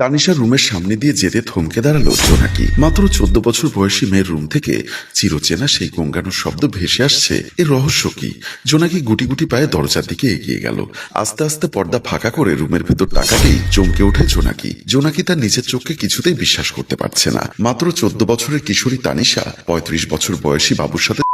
তানিশার রুমের সামনে দিয়ে যেতে থমকে দাঁড়াল জোনাকি। মাত্র চোদ্দ বছর বয়সী মেয়ের রুম থেকে চিরচেনা সেই গঙ্গানোর শব্দ ভেসে আসছে। এর রহস্য কি? জোনাকি গুটি গুটি পায়ে দরজার দিকে এগিয়ে গেল। আস্তে আস্তে পর্দা ফাঁকা করে রুমের ভেতর তাকাতেই চমকে ওঠে জোনাকি। জোনাকি তার নিজের চোখকে কিছুতেই বিশ্বাস করতে পারছে না। মাত্র চোদ্দ বছরের কিশোরী তানিশা পঁয়ত্রিশ বছর বয়সী বাবুর সাথে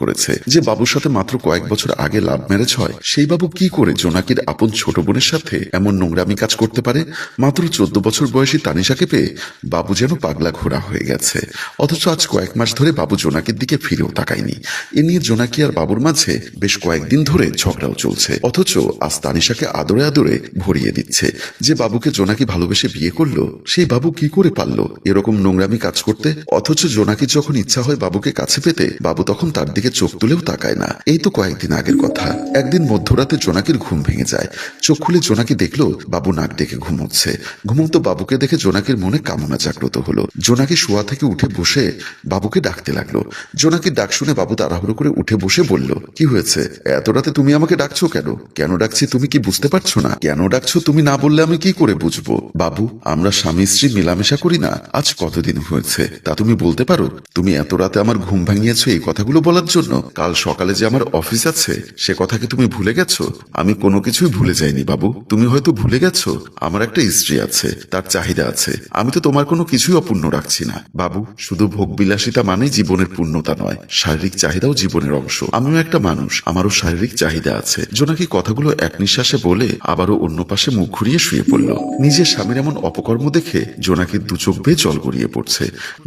করেছে। যে বাবুর সাথে মাত্র কয়েক বছর আগে লাভ ম্যারেজ হয়, সেই বাবু কি করে জোনাকির আপন ছোট বোনের সাথে এমন নোংরামি কাজ করতে পারে? মাত্র চোদ্দ বছর বয়সী তানিশাকে পেয়ে বাবু যেন পাগলা ঘোরা হয়ে গেছে। অথচ আজ কয়েক মাস ধরে বাবু জোনাকির দিকে ফিরেও তাকায়নি। এ নিয়ে জোনাকি আর বাবুর মাঝে বেশ কয়েকদিন ধরে ঝগড়াও চলছে। অথচ আজ তানিশাকে আদরে আদরে ভরিয়ে দিচ্ছে। যে বাবুকে জোনাকি ভালোবেসে বিয়ে করল, সেই বাবু কি করে পারল এরকম নোংরামি কাজ করতে? অথচ জোনাকি যখন ইচ্ছা হয় বাবুকে কাছে পেতে, বাবু তখন তার দিকে চোখ তুলেও তাকায় না। এই তো কয়েকদিন আগের কথা। একদিন মধ্যরাতে জোনাকির ঘুম ভেঙে যায়। চোখ খুলে জোনাকি দেখল, বাবু নাক ডেকে ঘুমোচ্ছে। ঘুমন্ত বাবুকে দেখে জোনাকির মনে কামনা জাগ্রত হলো। জোনাকি শোয়া থেকে উঠে বসে বাবুকে ডাকতে লাগল। জোনাকির ডাক শুনে বাবু তাড়াহুড়ো করে উঠে বসে বলল, কি হয়েছে? এত রাতে তুমি আমাকে ডাকছো কেন? কেন ডাকছি তুমি কি বুঝতে পারছ না? কেন ডাকছো তুমি না বললে আমি কি করে বুঝব? বাবু, আমরা স্বামী স্ত্রী মেলামেশা করি না। আজ কতদিন হয়েছে? তা তুমি বলতে পারো? তুমি এত রাতে আমার ঘুম ভাঙিয়েছো এই কথাগুলো বলার জন্য। কাল সকালে যে আমার অফিস আছে, সে কথা কি তুমি ভুলে গেছো? আমি কোনো কিছুই ভুলে যাইনি, বাবু। তুমি হয়তো ভুলে গেছো, আমার একটা স্ত্রী আছে, তার চাহিদা আছে। আমি তো তোমার কোনো কিছুই অপূর্ণ রাখছি না। বাবু, শুধু ভোগ বিলাসিতা মানেই জীবনের পূর্ণতা নয়, শারীরিক চাহিদাও জীবনের অংশ। আমিও একটা মানুষ, আমারও শারীরিক চাহিদা আছে। জোনাকি কথাগুলো এক নিঃশ্বাসে বলে আবারও অন্য পাশে মুখ ঘুরিয়ে শুয়ে পড়ল। নিজের স্বামীর এমন অপকর্ম দেখে জোনাকির দু চোখ বেয়ে জল গড়িয়ে পড়ছে।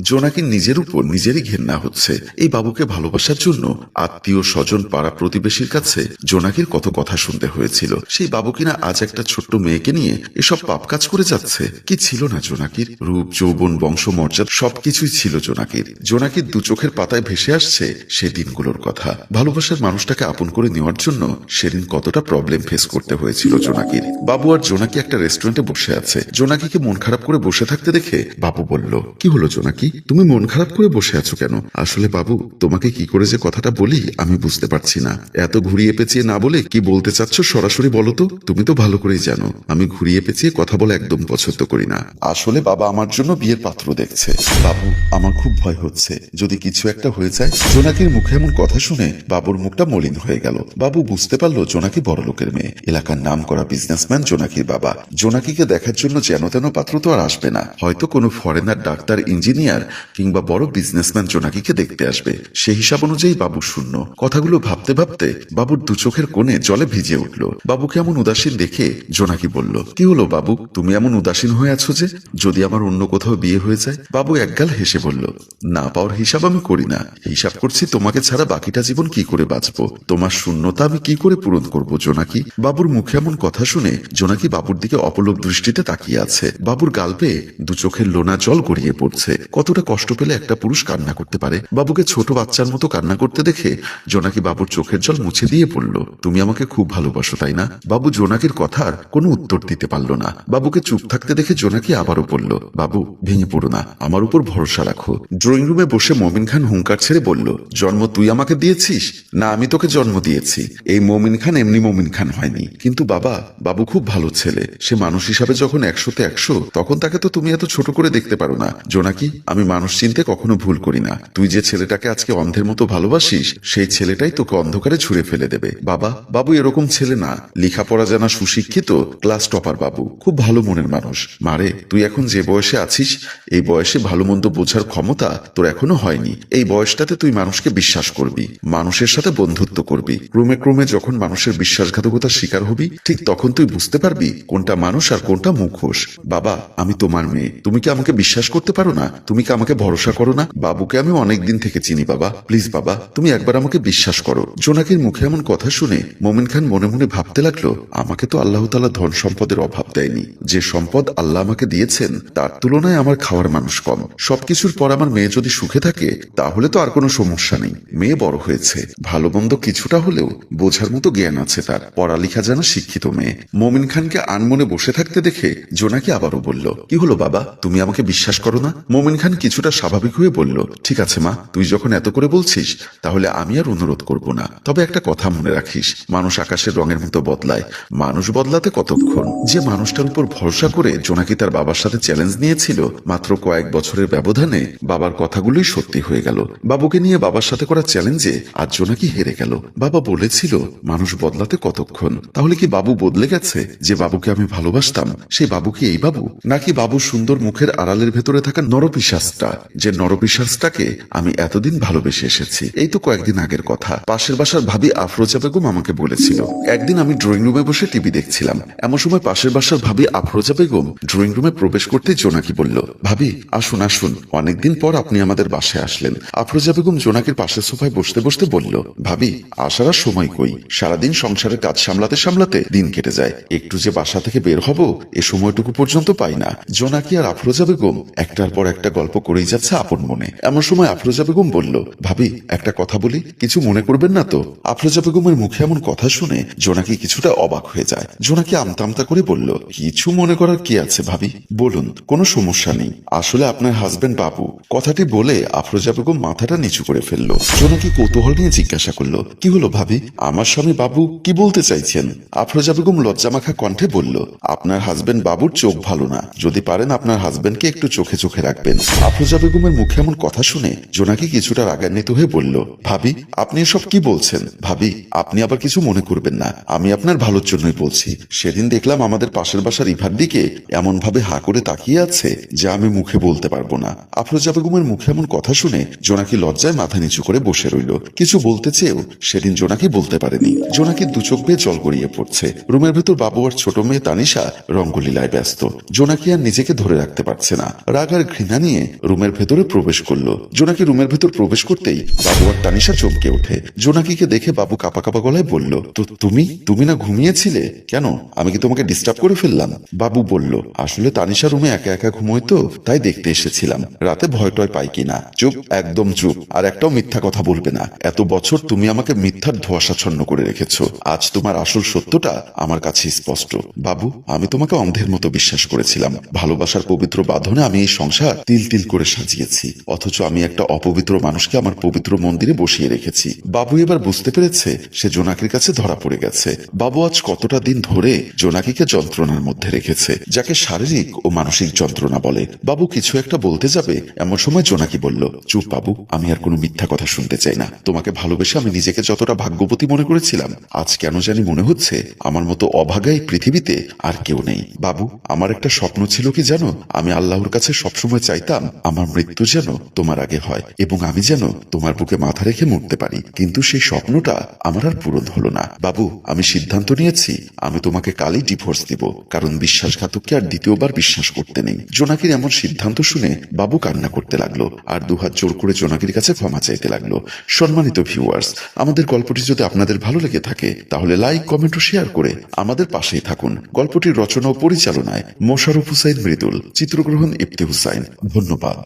জোনাকির নিজের উপর নিজেরই ঘেন্না হচ্ছে। এই বাবুকে ভালোবাসার জন্য আত্মীয় স্বজন পাড়া প্রতিবেশীর কাছে জোনাকির কত কথা শুনতে হয়েছিল। সেই বাবু কিনা আজ একটা ছোট্ট মেয়েকে নিয়ে এসব পাপ কাজ করে যাচ্ছে। কি ছিল না জোনাকির? রূপ, যৌবন বংশ মর্যাদা সবকিছুই ছিল জোনাকির। জোনাকির দু চোখের পাতায় ভেসে আসছে সে দিনগুলোর কথা। ভালোবাসার মানুষটাকে আপন করে নেওয়ার জন্য সেদিন কতটা প্রবলেম ফেস করতে হয়েছিল জোনাকির। বাবু আর জোনাকি একটা রেস্টুরেন্টে বসে আছে। জোনাকিকে মন খারাপ করে বসে থাকতে দেখে বাবু বলল, কি হলো জোনাকি? তুমি মন খারাপ করে বসে আছো কেন? আসলে বাবু, তোমাকে কি করে যে কথাটা বলি, আমি বুঝতে পারছি না। এত ঘুরিয়ে পেঁচিয়ে না বলে কি বলতে চাচ্ছ সরাসরি বলো তো? তুমি তো ভালো করেই জানো, আমি ঘুরিয়ে পেঁচিয়ে কথা বলা একদম পছন্দ করি না। আসলে বাবা আমার জন্য বিয়ের পাত্র দেখছে। বাবু, আমার খুব ভয় হচ্ছে। যদি কিছু একটা হয়ে যায়, জোনাকির মুখে এমন কথা শুনে বাবুর মুখটা মলিন হয়ে গেল। বাবু বুঝতে পারল জোনাকি বড় লোকের মেয়ে। এলাকার নাম করা বিজনেসম্যান জোনাকির বাবা। জোনাকিকে দেখার জন্য যেন তেন পাত্র তো আর আসবে না। হয়তো কোনো ফরেনার ডাক্তার ইঞ্জিনিয়ার কিংবা বড় বিজনেসম্যান জোনাকিকে দেখতে আসবে। সেই হিসাব অনুযায়ী বাবু শূন্য। কথাগুলো ভাবতে ভাবতে বাবুর দু চোখের কোণে জলে ভিজে উঠল। বাবুকে এমন উদাসীন দেখে জোনাকি বলল, কি হলো বাবু? তুমি এমন উদাসীন হয়ে আছো যে, যদি আমার অন্য কোথাও বিয়ে হয়ে যায়? বাবু একগাল হেসে বলল, না পাওয়ার হিসাব আমি করি না। হিসাব করছি তোমাকে ছাড়া বাকিটা জীবন কি করে বাঁচবো? তোমার শূন্যতা আমি কি করে পূরণ করব, জোনাকি? বাবুর মুখে এমন কথা শুনে জোনাকি বাবুর দিকে অপলোক দৃষ্টিতে তাকিয়ে আছে। বাবুর গাল পেয়ে দু চোখের লোনা জল গড়িয়ে পড়ছে। কতটা কষ্ট পেলে একটা পুরুষ কান্না করতে পারে? বাবুকে ছোট বাচ্চার মতো কান্না করতে দেখে জোনাকি বাবুর চোখের জল মুছে দিয়ে পড়ল তুমি আমাকে খুব ভালোবাসো, তাই না? বাবু জোনাকির কথার কোনো উত্তর দিতে পারল না। বাবুকে চুপ থাকতে দেখে জোনাকি আবারও বলল, বাবু, ভেঙে পড়ো না, আমার উপর ভরসা রাখো। ড্রয়িং রুমে বসে মমিন খান হুঙ্কার ছেড়ে বলল, জন্ম তুই আমাকে দিয়েছিস? না, আমি তোকে জন্ম দিয়েছি। এই মমিন খান এমনি মমিন খান হয়নি। কিন্তু বাবা, বাবু খুব ভালো ছেলে। সে মানুষ হিসাবে যখন একশোতে একশো, তখন তাকে তো তুমি এত ছোট করে দেখতে পারো না। জোনাকি, আমি মানুষ চিনতে কখনো ভুল করি না। তুই যে ছেলেটাকে আজকে অন্ধের মতো ভালোবাসিস, সেই ছেলেটাই তোকে অন্ধকারে ছুঁড়ে ফেলে দেবে। বাবা, বাবু এরকম ছেলে না। লেখাপড়া জানা সুশিক্ষিত ক্লাস টপার বাবু। খুব ভালো মনের মানুষ। মারে তুই এখন যে বয়সে আছিস, এই বয়সে ভালো মন্দ বোঝার ক্ষমতা তোর এখনও হয়নি। এই বয়সটাতে তুই মানুষকে বিশ্বাস করবি, মানুষের সাথে বন্ধুত্ব করবি। ক্রমে ক্রমে যখন মানুষের বিশ্বাসঘাতকতার শিকার হবি, ঠিক তখন তুই বুঝতে পারবি কোনটা মানুষ আর কোনটা মুখোশ। বাবা, আমি তোমার মেয়ে। তুমি কি আমাকে বিশ্বাস করতে পারো না? তুমি কি আমাকে ভরসা করো না? বাবুকে আমি অনেক দিন থেকে চিনি বাবা। প্লিজ বাবা তুমি একবার আমাকে বিশ্বাস করো। জোনাকির মুখে এমন কথা শুনে মোমিন খান মনে মনে ভাবতে লাগল, আমাকে তো আল্লাহ তালা ধন সম্পদের অভাব দেয়নি। যে সম্পদ আল্লাহ আমাকে দিয়েছেন, তার তুলনায় আমার খাওয়ার মানুষ কম। সবকিছুর পর আমার মেয়ে যদি সুখে থাকে, তাহলে তো আর কোনো সমস্যা নেই। মেয়ে বড় হয়েছে। ভালো মন্দ কিছুটা হলেও বোঝার মতো জ্ঞান আছে তার। পড়ালেখা জানা শিক্ষিত মেয়ে। মোমিন খানকে আনমনে বসে থাকতে দেখে জোনাকি আবারও বলল, কি হলো বাবা? তুমি আমাকে বিশ্বাস করো না? মোমিন খান কিছুটা স্বাভাবিক হয়ে বলল, ঠিক আছে মা, তুই যখন এত করে বলছিস তাহলে আমি আর অনুরোধ করব না। তবে একটা কথা মনে রাখিস, মানুষ আকাশের রঙের মতো বদলায়। মানুষ বদলাতে কতক্ষণ? যে মানুষটার উপর ভরসা করে জোনাকি তার বাবার সাথে চ্যালেঞ্জ নিয়েছিল, মাত্র কয়েক বছরের ব্যবধানে বাবার কথাগুলোই সত্যি হয়ে গেল। বাবুকে নিয়ে বাবার সাথে করা চ্যালেঞ্জে আজ জোনাকি হেরে গেল। বাবা বলেছিল, মানুষ বদলাতে কতক্ষণ? তাহলে কি বাবু বদলে গেছে যে বাবুকে আমি ভালোবাসতাম? সেই বাবু কি এই বাবু? নাকি বাবু সুন্দর মুখের আড়ালের ভেতরে থাকা নরপিশাসটা যে নরপিশাসটাকে আমি এতদিন ভালোবেসে এসেছি। এই তো কয়েকদিন আগের কথা। পাশের বাসার ভাবি আফরোজা বেগম আমাকে বলেছিল। একদিন আমি ড্রয়িং রুমে বসে টিভি দেখছিলাম। এমন সময় পাশের বাসার ভাবি আফরোজা বেগম ড্রয়িং রুমে প্রবেশ করতে জোনাকি বলল, ভাবি, আসুন আসুন। অনেকদিন পর আপনি আমাদের বাসায় আসলেন। আফরোজা বেগম জোনাকির পাশের সোফায় বসতে বসতে বলল, ভাবি, আসার সময় কই? সারাদিন সংসারের কাজ সামলাতে সামলাতে দিন কেটে যায়। একটু যে বাসা থেকে বের হব, এ সময়টুকু পর্যন্ত পাই না। জোনাকি আর আফরোজা বেগম একটার পর একটা গল্প করেই যাচ্ছে আপন মনে। এমন সময় আফরোজা বেগম বলল, ভাবি, একটা কথা বলি, কিছু মনে করবেন না তো? আফরোজা বেগমের মুখে এমন কথা শুনে জোনাকি কিছুটা অবাক হয়ে যায়। জোনাকি আমতা আমতা করে বলল, কিছু মনে করার কি আছে ভাবি? বলুন, কোনো সমস্যা নেই। আসলে আপনার হাজবেন্ড বাবু। কথাটি বলে আফরোজা বেগম মাথাটা নিচু করে ফেলল। জোনাকি কৌতূহল নিয়ে জিজ্ঞাসা করল, কি হলো ভাবি? আমার স্বামী বাবু কি বলতে চাইছেন? আফরোজা বেগম লজ্জামাখা কণ্ঠে বলল, আপনার হাজবেন্ড বাবুর চোখ ভালো না। যদি পারেন আপনার হাজবেন্ডকে একটু চোখে চোখে রাখবেন। আফরোজা বেগমের মুখে এমন কথা শুনে জোনাকি কিছুটা রাগান্বিত হয়ে বলল ভাবি, আপনি এসব কি বলছেন? ভাবি, আপনি আবার কিছু মনে করবেন না। আমি আপনার ভালোর জন্যই বলছি। সেদিন দেখলাম আমাদের পাশের বাসার ইভার দিকে এমন ভাবে হা করে তাকিয়ে আছে যা আমি মুখে বলতে পারব না। আফরোজা বেগমের মুখে এমন কথা শুনে জোনাকি লজ্জায় মাথা নিচু করে বসে রইল। কিছু বলতে চেয়েও সেদিন জোনাকি বলতে পারেনি। জোনাকি দু চোখ বেয়ে জল গড়িয়ে পড়ছে। রুমের ভেতর বাবু আর ছোট মেয়ে তানিশা রঙ্গলীলায় ব্যস্ত। জোনাকি আর নিজেকে ধরে রাখতে পারছে না। রাগ আর ঘৃণা নিয়ে রুমের ভেতরে প্রবেশ করল। জোনাকি রুমের ভেতর প্রবেশ করতেই বাবু আর তানিশা চমকে ওঠে। জোনাকিকে দেখে বাবু কাপা কাপা গলায় বলল, তো তুমি? তুমি না ঘুমিয়েছিলে? কেন? আমি কি তোমাকে ডিস্টার্ব করে ফেললাম? বাবু বলল, আসলে তানিশা রুমে একা একা ঘুমোয় তো, তাই দেখতে এসেছিলাম। রাতে ভয় টয় পাই কিনা? চুপ, একদম চুপ। আর একটাও মিথ্যা কথা বলবে না। এত বছর তুমি আমাকে মিথ্যার ধোয়াশাচ্ছন্ন করে রেখেছো। আজ তোমার আসল সত্যটা আমার কাছে স্পষ্ট। বাবু, আমি তোমাকে অন্ধের মতো বিশ্বাস করেছিলাম। ভালোবাসার পবিত্র বাঁধনে আমি এই সংসার তিল তিল করে সাজিয়েছি। অথচ আমি একটা অপবিত্র মানুষকে আমার পবিত্র মন্দিরে বসিয়ে রেখেছি। বাবু এবার বুঝতে পেরেছে সে জোনাকির কাছে ধরা পড়ে গেছে। বাবু আজ কতটা দিন ধরে জোনাকিকে যন্ত্রণার মধ্যে রেখেছে, যাকে শারীরিক ও মানসিক যন্ত্রণা বলে। বাবু কিছু একটা বলতে যাবে, এমন সময় জোনাকি বলল, চুপ বাবু, আমি আর কোনো মিথ্যা কথা শুনতে চাই না। তোমাকে ভালোবেসে আমি নিজেকে যতটা ভাগ্যবতী মনে করেছিলাম, আজ কেন জানি মনে হচ্ছে আমার মতো অভাগা এই পৃথিবীতে আর কেউ নেই। বাবু, আমার একটা স্বপ্ন ছিল কি জানো? আমি আল্লাহর কাছে সবসময় চাইতাম আমার মৃত্যু যেন তোমার আগে হয় এবং আমি যেন তোমার বুকে মাথা রেখে মরতে পারি, কিন্তু সেই স্বপ্নটা আমার আর পূরণ হলো না। বাবু, আমি সিদ্ধান্ত নিয়েছি, আমি তোমাকে কালই ডিভোর্স দিব, কারণ বিশ্বাসঘাতককে আর দ্বিতীয়বার বিশ্বাস করতে নেই। জোনাকির এমন সিদ্ধান্ত শুনে বাবু কান্না করতে লাগল, আর দুহাত জোর করে জোনাকির কাছে ক্ষমা চাইতে লাগল। সম্মানিত ভিউয়ার্স আমাদের গল্পটি যদি আপনাদের ভালো লেগে থাকে, তাহলে লাইক কমেন্ট ও শেয়ার করে আমাদের পাশেই থাকুন। গল্পটির রচনা ও পরিচালনায় মোশারফ হুসাইন মৃদুল, চিত্রগ্রহণ ইফতি হুসাইন। ধন্যবাদ।